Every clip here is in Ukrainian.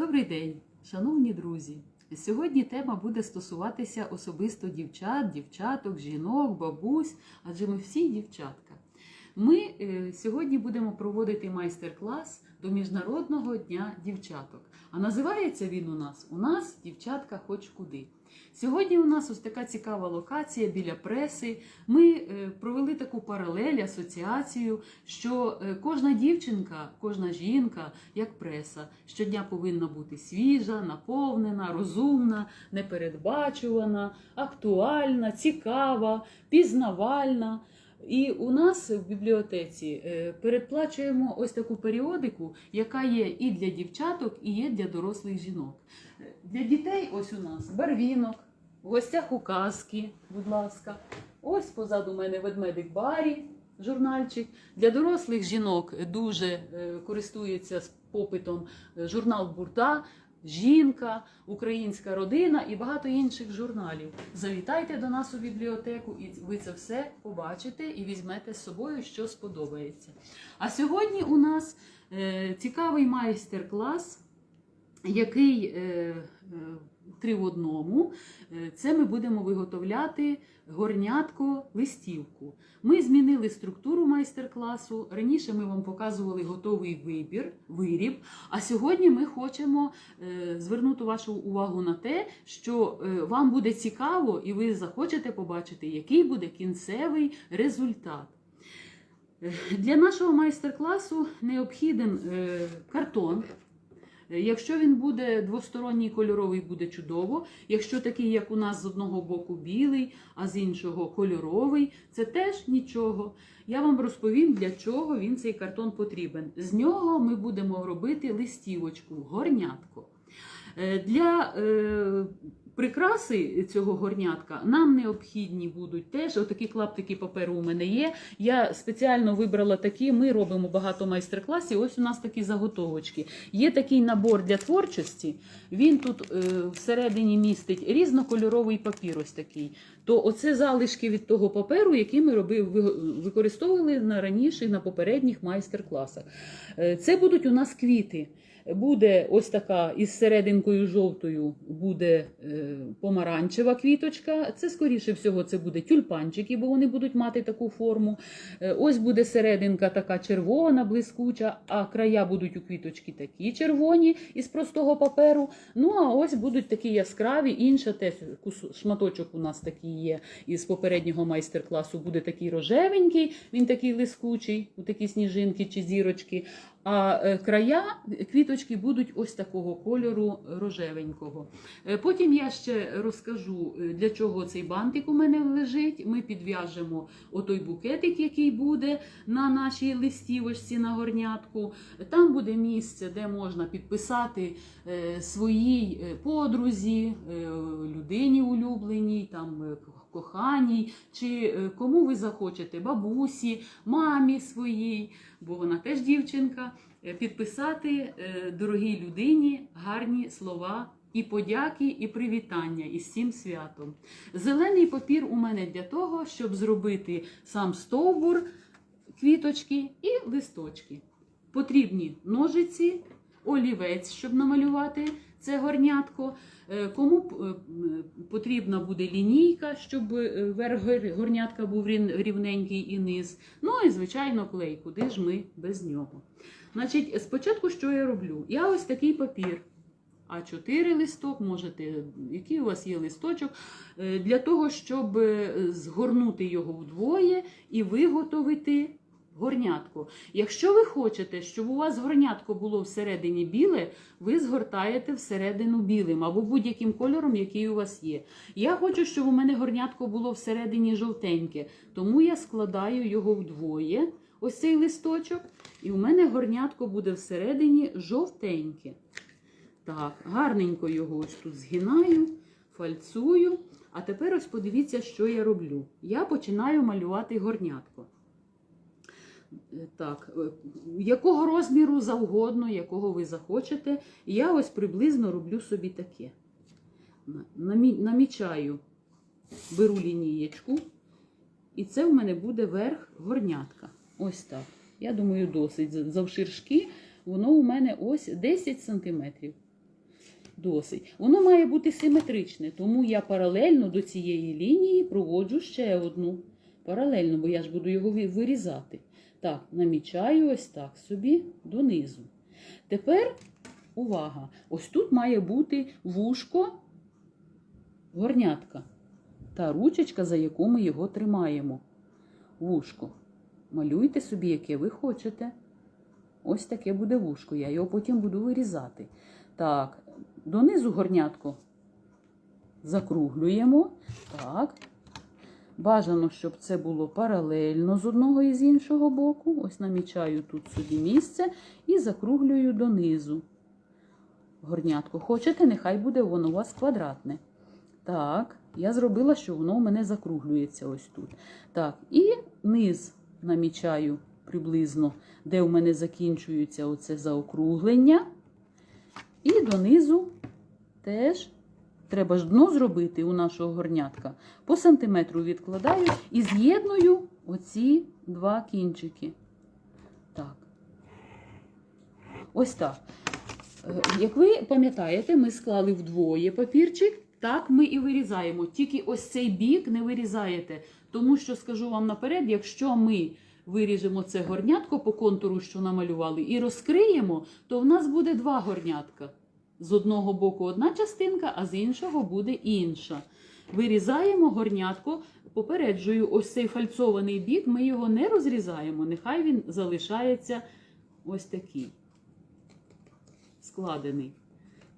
Добрий день, шановні друзі! Сьогодні тема буде стосуватися особисто дівчат, дівчаток, жінок, бабусь, адже ми всі дівчатка. Ми е, сьогодні будемо проводити майстер-клас до Міжнародного дня дівчаток. А називається він у нас У нас дівчатка хоч куди. Сьогодні у нас ось така цікава локація біля преси. Ми е, провели таку паралель, асоціацію, що е, кожна дівчинка, кожна жінка, як преса, щодня повинна бути свіжа, наповнена, розумна, непередбачувана, актуальна, цікава, пізнавальна. І у нас в бібліотеці е, передплачуємо ось таку періодику, яка є і для дівчаток, і є для дорослих жінок. Для дітей ось у нас барвінок, в гостях у казки, будь ласка. Ось позаду мене ведмедик Барі, журнальчик. Для дорослих жінок дуже е, користується попитом е, журнал Бурда. Жінка, українська родина і багато інших журналів. Завітайте до нас у бібліотеку, і ви це все побачите і візьмете з собою, що сподобається. А сьогодні у нас е, цікавий майстер-клас, який е, е, три в одному. Е, Це ми будемо виготовляти горнятко листівку. Ми змінили структуру майстер-класу. Раніше ми вам показували готовий вибір, виріб. А сьогодні ми хочемо звернути вашу увагу на те, що вам буде цікаво, і ви захочете побачити, який буде кінцевий результат. Для нашого майстер-класу необхіден картон. Якщо він буде двосторонній кольоровий, буде чудово. Якщо такий, як у нас з одного боку білий, а з іншого кольоровий, це теж нічого. Я вам розповім, для чого він цей картон потрібен. З нього ми будемо робити листівочку, горнятко. Е, Для е, прикраси цього горнятка нам необхідні будуть теж отакі клаптики паперу у мене є. Я спеціально вибрала такі. Ми робимо багато майстер-класів. Ось у нас такі заготовочки. Є такий набор для творчості. Він тут е, всередині містить різнокольоровий папір. Ось такий. То оце залишки від того паперу, який ми робив, використовували на раніше на попередніх майстер-класах. Е, Це будуть у нас квіти. Буде ось така із серединкою жовтою буде е, помаранчева квіточка. Це, скоріше всього, це буде тюльпанчики, бо вони будуть мати таку форму. Е, ось буде серединка така червона, блискуча, а края будуть у квіточки такі червоні із простого паперу. Ну а ось будуть такі яскраві, інша теж шматочок у нас такий є із попереднього майстер-класу. Буде такий рожевенький, він такий лискучий, у такі сніжинки чи зірочки. А е, края квіточки будуть ось такого кольору рожевенького. Е, Потім я ще розкажу, е, для чого цей бантик у мене лежить. Ми підв'яжемо отой букетик, який буде на нашій листівочці на горнятку. Там буде місце, де можна підписати своїй подрузі, людині улюбленій, там коханій, чи е, кому ви захочете, бабусі, мамі своїй, бо вона теж дівчинка, е, підписати е, дорогій людині гарні слова. І подяки, і привітання із цим святом. Зелений папір у мене для того, щоб зробити сам стовбур, квіточки і листочки. Потрібні ножиці, олівець, щоб намалювати це горнятко. Е, Кому е, потрібна буде лінійка, щоб е, верх горнятка був рівненький і низ. Ну і, звичайно, клей, куди ж ми без нього. Значить, спочатку що я роблю? Я ось такий папір. А4 листок, можете, який у вас є листочок, для того, щоб згорнути його вдвоє і виготовити горнятко. Якщо ви хочете, щоб у вас горнятко було всередині біле, ви згортаєте всередину білим або будь-яким кольором, який у вас є. Я хочу, щоб у мене горнятко було всередині жовтеньке, тому я складаю його вдвоє, ось цей листочок, і у мене горнятко буде всередині жовтеньке. Так, гарненько його ось тут згинаю, фальцую. А тепер ось подивіться, що я роблю. Я починаю малювати горнятко. Е, Так, е, якого розміру завгодно, якого ви захочете. Я ось приблизно роблю собі таке. Намічаю, беру лінієчку, і це в мене буде верх горнятка. Ось так. Я думаю, досить. Завширшки воно у мене ось 10 сантиметрів. Досить. Воно має бути симетричне, тому я паралельно до цієї лінії проводжу ще одну. Паралельно, бо я ж буду його вирізати. Так, намічаю ось так собі донизу. Тепер увага! Ось тут має бути вушко горнятка. Та ручечка, за яку ми його тримаємо. Вушко. Малюйте собі, яке ви хочете. Ось таке буде вушко. Я його потім буду вирізати. Так, донизу горнятко закруглюємо. Так. Бажано, щоб це було паралельно з одного і з іншого боку. Ось намічаю тут собі місце і закруглюю донизу. Горнятко. Хочете, нехай буде воно у вас квадратне. Так, я зробила, що воно у мене закруглюється ось тут. Так, і низ намічаю приблизно, де у мене закінчується оце заокруглення. І донизу теж треба ж дно зробити у нашого горнятка. По сантиметру відкладаю і з'єдную оці два кінчики. Так. Ось так. Е, Як ви пам'ятаєте, ми склали вдвоє папірчик, так ми і вирізаємо. Тільки ось цей бік не вирізаєте. Тому що скажу вам наперед, якщо ми виріжемо це горнятко по контуру, що намалювали, і розкриємо, то в нас буде два горнятка. З одного боку одна частинка, а з іншого буде інша. Вирізаємо горнятко, попереджую, ось цей фальцований бік, ми його не розрізаємо, нехай він залишається ось такий складений.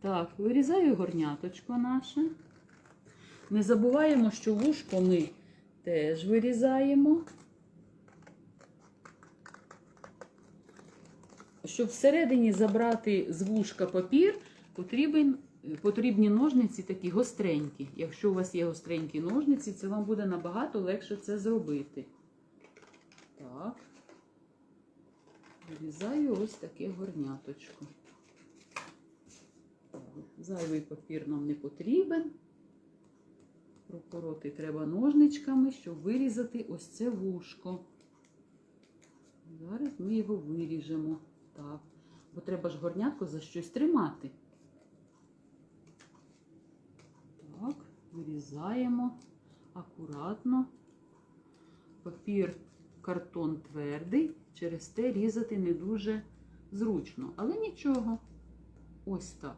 Так, вирізаю горняточко наше. Не забуваємо, що вушко ми теж вирізаємо. Щоб всередині забрати з вушка папір, потрібен, потрібні ножниці такі гостренькі. Якщо у вас є гостренькі ножниці, це вам буде набагато легше це зробити. Так, вирізаю ось таке горняточко. Зайвий папір нам не потрібен. Пропороти треба ножничками, щоб вирізати ось це вушко. Зараз ми його виріжемо. Так. Бо треба ж горнятко за щось тримати. Так, вирізаємо акуратно. Папір, картон твердий, через те різати не дуже зручно. Але нічого. Ось так.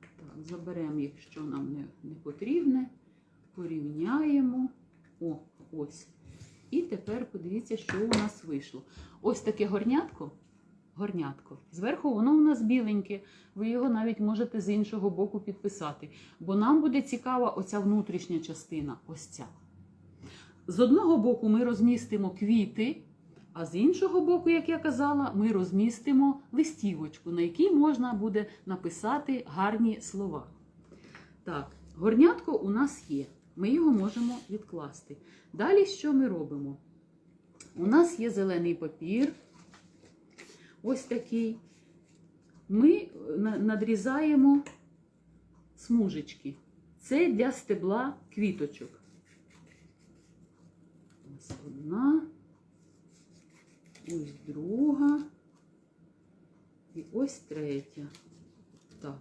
Так, заберемо, якщо нам не, не потрібне, порівняємо. О, ось. І тепер подивіться, що у нас вийшло. Ось таке горнятко. Горнятко. Зверху воно у нас біленьке. Ви його навіть можете з іншого боку підписати. Бо нам буде цікава оця внутрішня частина. Ось ця. З одного боку ми розмістимо квіти, а з іншого боку, як я казала, ми розмістимо листівочку, на якій можна буде написати гарні слова. Так, горнятко у нас є. Ми його можемо відкласти. Далі що ми робимо? У нас є зелений папір. Ось такий. Ми надрізаємо смужечки. Це для стебла квіточок. Ось одна. Ось друга. І ось третя. Так.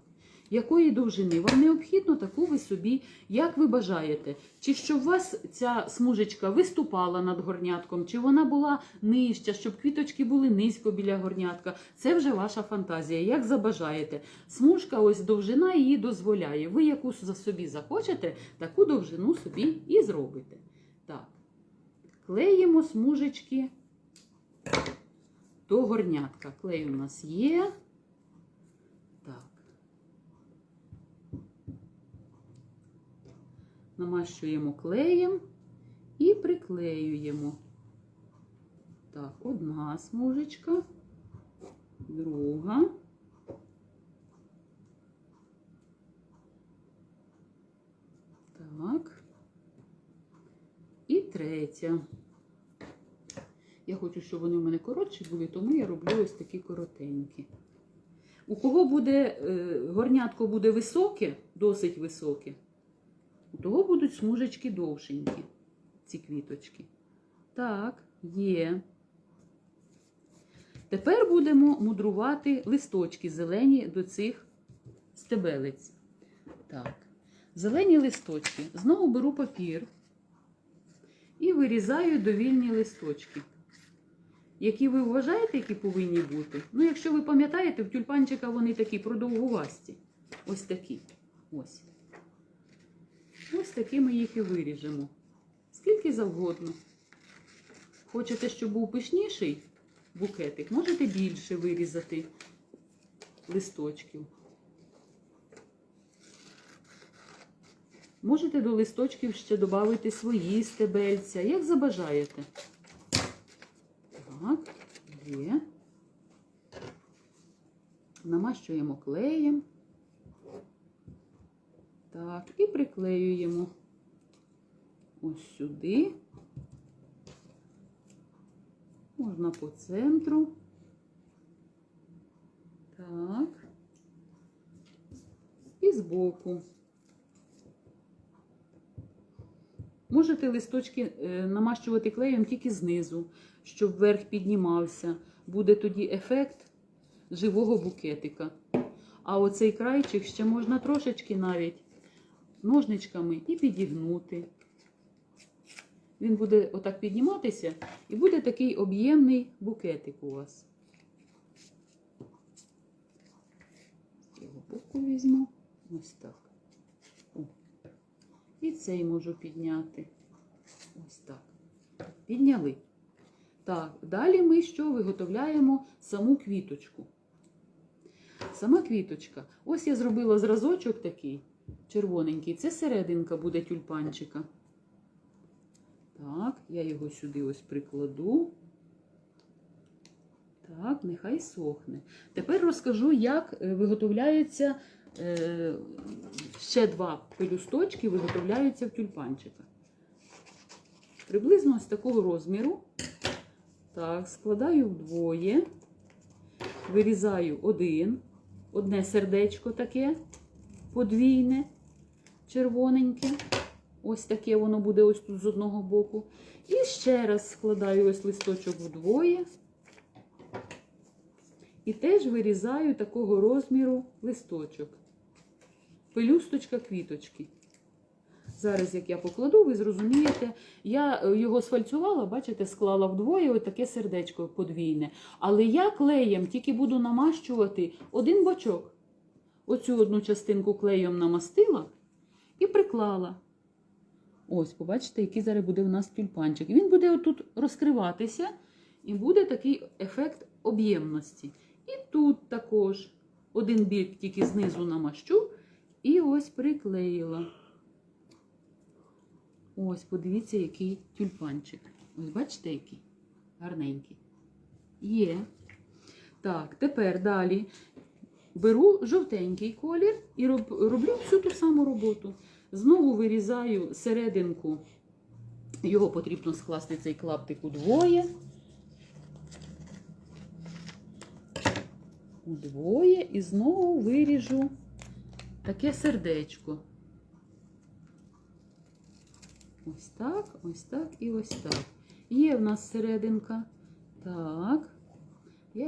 Якої довжини вам необхідно, таку ви собі, як ви бажаєте. Чи щоб у вас ця смужечка виступала над горнятком, чи вона була нижча, щоб квіточки були низько біля горнятка. Це вже ваша фантазія, як забажаєте. Смужка, ось довжина її дозволяє. Ви яку собі захочете, таку довжину собі і зробите. Так. Клеїмо смужечки до горнятка. Клей у нас є. Так. Намащуємо клеєм і приклеюємо. Так, одна смужечка, друга. Так. І третя. Я хочу, щоб вони у мене коротші були, тому я роблю ось такі коротенькі. У кого буде е, горнятко буде високе, досить високе, у того будуть смужечки довшенькі, ці квіточки. Так, є. Тепер будемо мудрувати листочки зелені до цих стебелиць. Так. Зелені листочки. Знову беру папір і вирізаю довільні листочки. Які ви вважаєте, які повинні бути? Ну, якщо ви пам'ятаєте, в тюльпанчика вони такі продовгувасті. Ось такі. Ось. Ось такі ми їх і виріжемо. Скільки завгодно. Хочете, щоб був пишніший букетик, можете більше вирізати листочків. Можете до листочків ще додати свої стебельця, як забажаєте. Так, є. Намащуємо клеєм. Так, і приклеюємо ось сюди. Можна по центру. Так. І збоку. Можете листочки е, намащувати клеєм тільки знизу, щоб вверх піднімався. Буде тоді ефект живого букетика. А оцей крайчик ще можна трошечки навіть ножничками і підігнути. Він буде отак підніматися і буде такий об'ємний букетик у вас. З цього боку візьму. Ось так. О. І цей можу підняти. Ось так. Підняли. Так, далі ми що виготовляємо саму квіточку. Сама квіточка. Ось я зробила зразочок такий червоненький. Це серединка буде тюльпанчика. Так, я його сюди ось прикладу. Так, нехай сохне. Тепер розкажу, як е, виготовляється е, ще два пелюсточки виготовляються в тюльпанчика. Приблизно ось такого розміру. Так, складаю вдвоє, вирізаю один, одне сердечко таке, подвійне, червоненьке. Ось таке воно буде ось тут з одного боку. І ще раз складаю ось листочок вдвоє. І теж вирізаю такого розміру листочок. Пелюсточка квіточки. Зараз, як я покладу, ви зрозумієте, я е, його сфальцювала, бачите, склала вдвоє ось таке сердечко подвійне. Але я клеєм тільки буду намащувати один бочок. Оцю одну частинку клеєм намастила і приклала. Ось, побачите, який зараз буде у нас тюльпанчик. Він буде отут розкриватися, і буде такий ефект об'ємності. І тут також один бік тільки знизу намащу, і ось приклеїла. Ось, подивіться, який тюльпанчик. Ось бачите, який? Гарненький. Є. Так, тепер далі беру жовтенький колір і роблю всю ту саму роботу. Знову вирізаю серединку. Його потрібно скласти цей клаптик удвоє. Удвоє і знову виріжу таке сердечко. Ось так, ось так і ось так. Є в нас серединка. Так.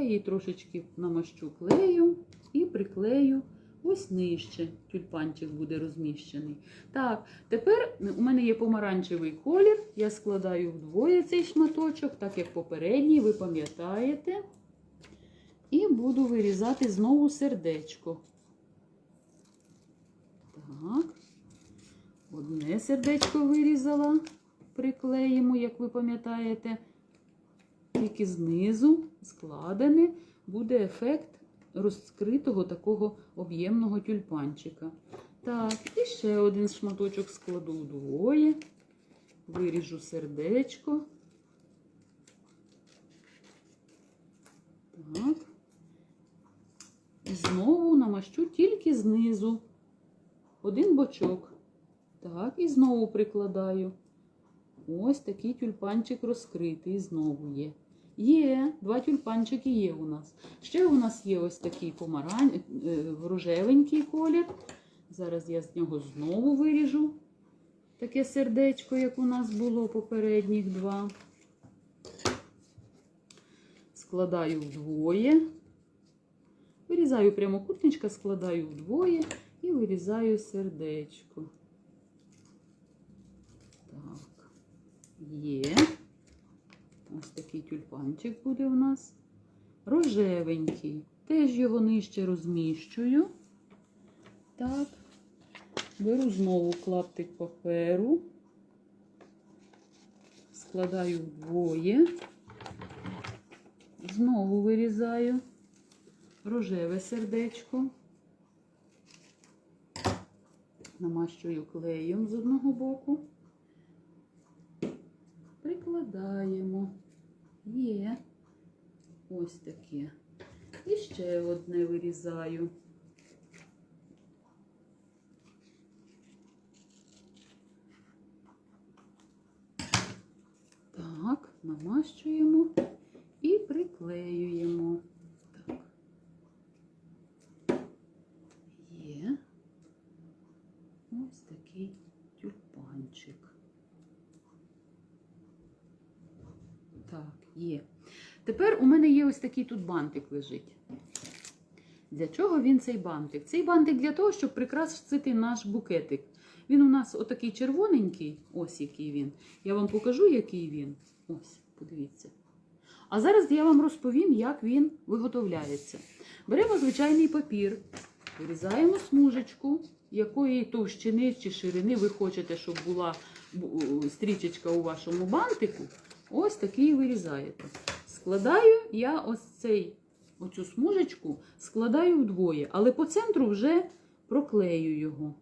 Її трошечки намащу клею і приклею ось нижче. Тюльпанчик буде розміщений. Так, тепер у мене є помаранчевий колір. Я складаю вдвоє цей шматочок, так як попередній, ви пам'ятаєте. І буду вирізати знову сердечко. Так. Одне сердечко вирізала, приклеїмо, як ви пам'ятаєте, тільки знизу складене буде ефект розкритого такого об'ємного тюльпанчика. Так, і ще один шматочок складу вдвоє, виріжу сердечко. Так. І знову намащу тільки знизу один бочок. Так, і знову прикладаю. Ось такий тюльпанчик розкритий знову є. Є, два тюльпанчики є у нас. Ще у нас є ось такий помарань, е, рожевенький колір. Зараз я з нього знову виріжу таке сердечко, як у нас було попередніх два. Складаю вдвоє. Вирізаю прямокутничка, складаю вдвоє і вирізаю сердечко. Так, є. Ось такий тюльпанчик буде у нас. Рожевенький. Теж його нижче розміщую. Так. Беру знову клаптик паперу. Складаю вдвоє. Знову вирізаю рожеве сердечко. Намащую клеєм з одного боку. Прикладаємо. Є. Ось таке. І ще одне вирізаю. Так, намащуємо і приклеюємо. Так. Є. Ось такий тюльпанчик. Так, є. Тепер у мене є ось такий тут бантик лежить. Для чого він цей бантик? Цей бантик для того, щоб прикрасити наш букетик. Він у нас отакий червоненький, ось який він. Я вам покажу, який він. Ось, подивіться. А зараз я вам розповім, як він виготовляється. Беремо звичайний папір, вирізаємо смужечку, якої товщини чи ширини ви хочете, щоб була стрічечка у вашому бантику. Ось такий вирізаєте. Складаю я ось цей, оцю смужечку, складаю вдвоє, але по центру вже проклею його.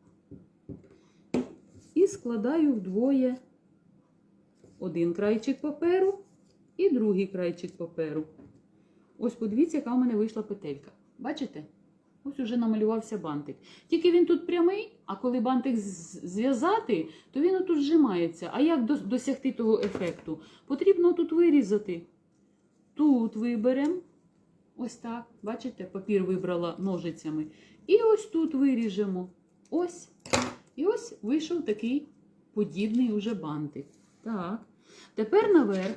І складаю вдвоє один крайчик паперу і другий крайчик паперу. Ось подивіться, яка у мене вийшла петелька. Бачите? Ось уже намалювався бантик. Тільки він тут прямий, а коли бантик зв'язати, то він отут зжимається. А як досягти того ефекту? Потрібно тут вирізати. Тут виберемо. Ось так. Бачите, папір вибрала ножицями. І ось тут виріжемо. Ось. І ось вийшов такий подібний уже бантик. Так. Тепер наверх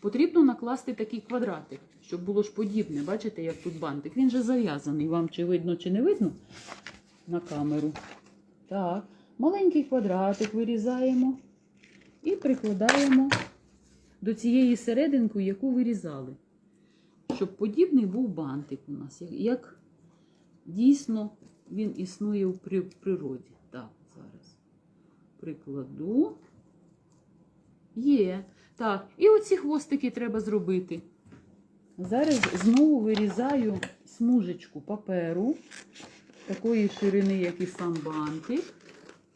потрібно накласти такий квадратик, щоб було ж подібне. Бачите, як тут бантик. Він же зав'язаний. Вам чи видно, чи не видно на камеру. Так. Маленький квадратик вирізаємо і прикладаємо до цієї серединки, яку вирізали. Щоб подібний був бантик у нас. як- дійсно він існує в природі. Так, зараз прикладу. Є. Так, і оці хвостики треба зробити. Зараз знову вирізаю смужечку паперу такої ширини, як і сам бантик.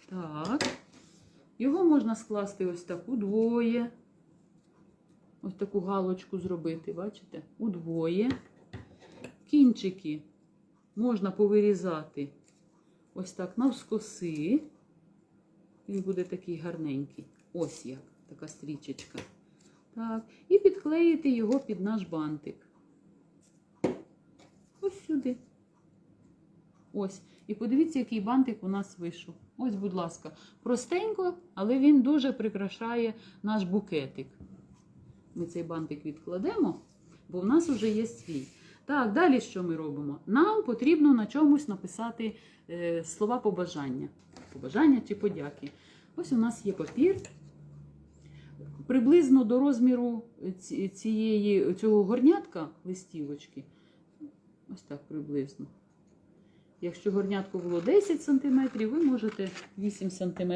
Так. Його можна скласти ось так удвоє. Ось таку галочку зробити, бачите? Удвоє. Кінчики можна повирізати ось так навскоси. Він буде такий гарненький. Ось як, така стрічечка. Так. І підклеїти його під наш бантик. Ось сюди. Ось. І подивіться, який бантик у нас вийшов. Ось, будь ласка, простенько, але він дуже прикрашає наш букетик. Ми цей бантик відкладемо, бо в нас вже є свій. Так, далі що ми робимо? Нам потрібно на чомусь написати е, слова побажання. Побажання чи подяки. Ось у нас є папір. Приблизно до розміру цієї, цього горнятка листівочки. Ось так приблизно. Якщо горнятко було 10 см, ви можете 8 см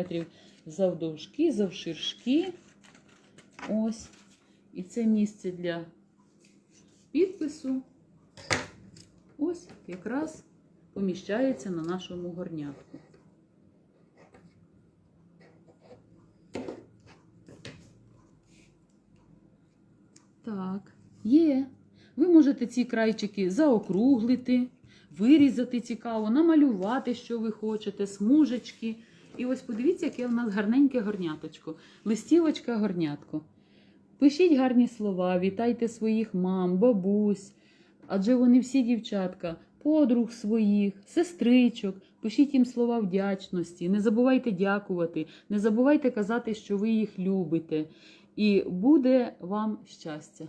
завдовжки, завширшки. Ось. І це місце для підпису. Ось якраз поміщається на нашому горнятку. Так, є. Ви можете ці крайчики заокруглити, вирізати цікаво, намалювати, що ви хочете, смужечки. І ось подивіться, яке в нас гарненьке горняточко. Листівочка горнятко. Пишіть гарні слова, вітайте своїх мам, бабусь, адже вони всі дівчатка, подруг своїх, сестричок. Пишіть їм слова вдячності, не забувайте дякувати, не забувайте казати, що ви їх любите. І буде вам щастя.